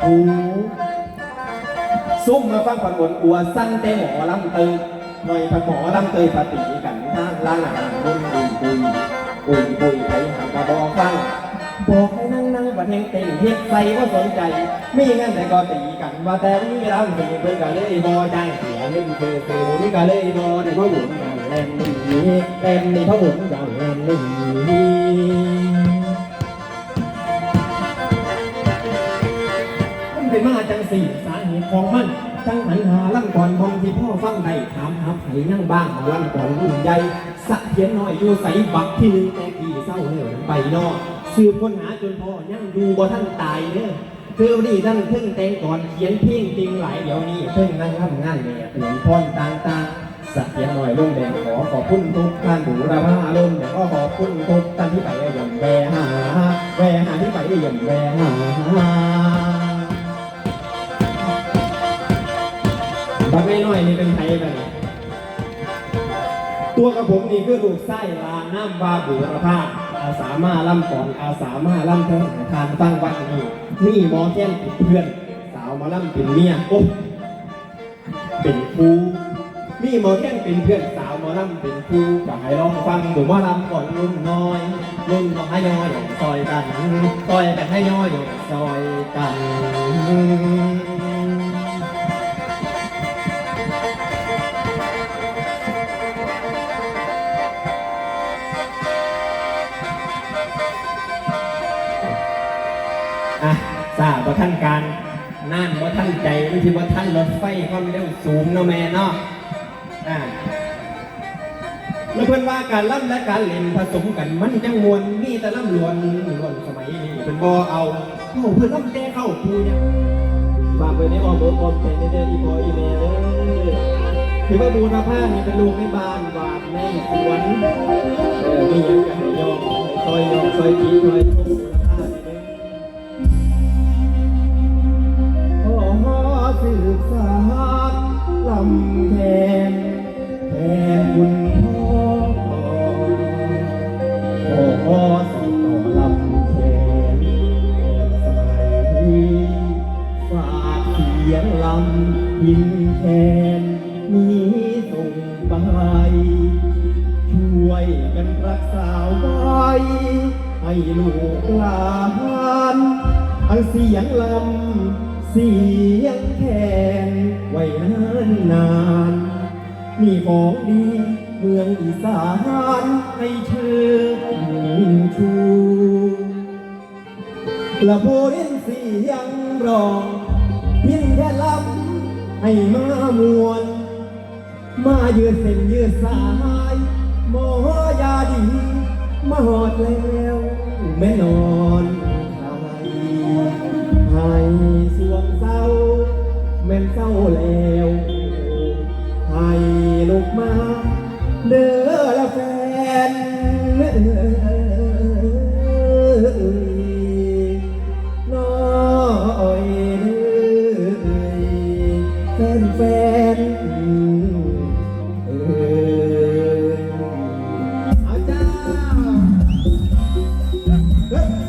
โอ้ซุ่มมาฟังผันวนอัวสั้นเตหมอลำเตยหน่อยผหมอลำเตยปฏิกันท่างร้านอาหารรุ่นดุยดุยอุยบุยไปหางกระบอกฟังบอกให้นั่งนั่งบัดแห่งเต็งเฮ็ดใส่ก็สนใจมีงั้นแต่ก็ตีกันว่าแต่มีรำสีเพิ่นก็เลยบอใจเสียเงินคือคือนี่ก็เลยบอได้พราะหมุนอย่างแรงนี่เต็มนี่พราะหมุนอย่างแรงนี่ เป็นมาจังสี่สาเหตุของมันจังหันหาล่ำก่อนบองที่พ่อฟังได้ถามหาไผนั่งบ้างหาลำก่อนรุ่นใหญ่สะเทียนน้อยอยู่ใสบักที่หนึ่งแต่กี่เศร้าเหนื่อยใบนอกสืบค้นหาจนพ่อยังดูบ่ท่านตายเด้อเธอวันนี้ท่านเพิ่งแต่งก่อนเขียนเพียงจริงหลายเดี๋ยวนี้เพิ่งนั่งทำงานเนี่ยเปลี่ยนพรต่างๆสักเพียงหน่อยลงแดงขอขอบคุณทุกท่านบุรพาลมแต่ก็ขอบคุณทุกท่านที่ไปเย่ำแวหาแวหาที่ไปเย่ำแวหา บักน้อยๆนี่เป็นไทยไปเนี่ยตัวกับผมนี่คือลูกไส้ลาน้ำบาบุรพาอาสามาล่ำก่อนอาสามาล่ำเทิงทานตั้งวันนี้นี่หมอแก้มเป็นเพื่อน สาวมาล่ำเป็นเมียโอ้เป็นครูนี่หมอแก้มเป็นเพื่อนสาวมาล่ำเป็นครูก็ให้ลองฟังดูว่าล่ำก่อนรุ่นน้อยรุ่นน้อยน้อยซอยกันซอยกันให้น้อยซอยกัน อะทราบว่าท่านการนั่นว่าท่านใจไม่ใช่ว่าท่านรถไฟความเร็วสูงเนาะแม่เนาะอ่าแล้วเพื่อนว่าการล่ำและการเล่นผสมกันมันจังมวนมีแต่ล่ำลวนลวนสมัยนี้เป็นบอเอาเข้าเพื่อนล่ำแก้เข้าคูเนี่ยฝากไว้ในออมอกอ้อมใจในเด้ออีพออีเมลเด้อถือว่าบูรพานี่เป็นลูกในบ้านบาทในสวนเออมีอย่างกันให้ยอมซอยยอมซอยจีซอยทุก สานลำแทนแทนบุญพ่อขอส่งต่อลำแทนสมัยฝากเสียงลำยินแทนนี้ส่งไป ช่วยกันรักษาไว้ ให้ลูกหลาน เอาเสียงลำเสียงแคน มีของดีเมืองอีสานให้เชิญชูละโพเรนสียังรองเพียงแค่ลำให้มามวน มายืดเส้นยืดสายมอยาดี มาหอดแล้วแม่นอนไทยให้สวงเศร้า แม่นเศร้าแล้วให้ ลูกมา เด้อละแฟน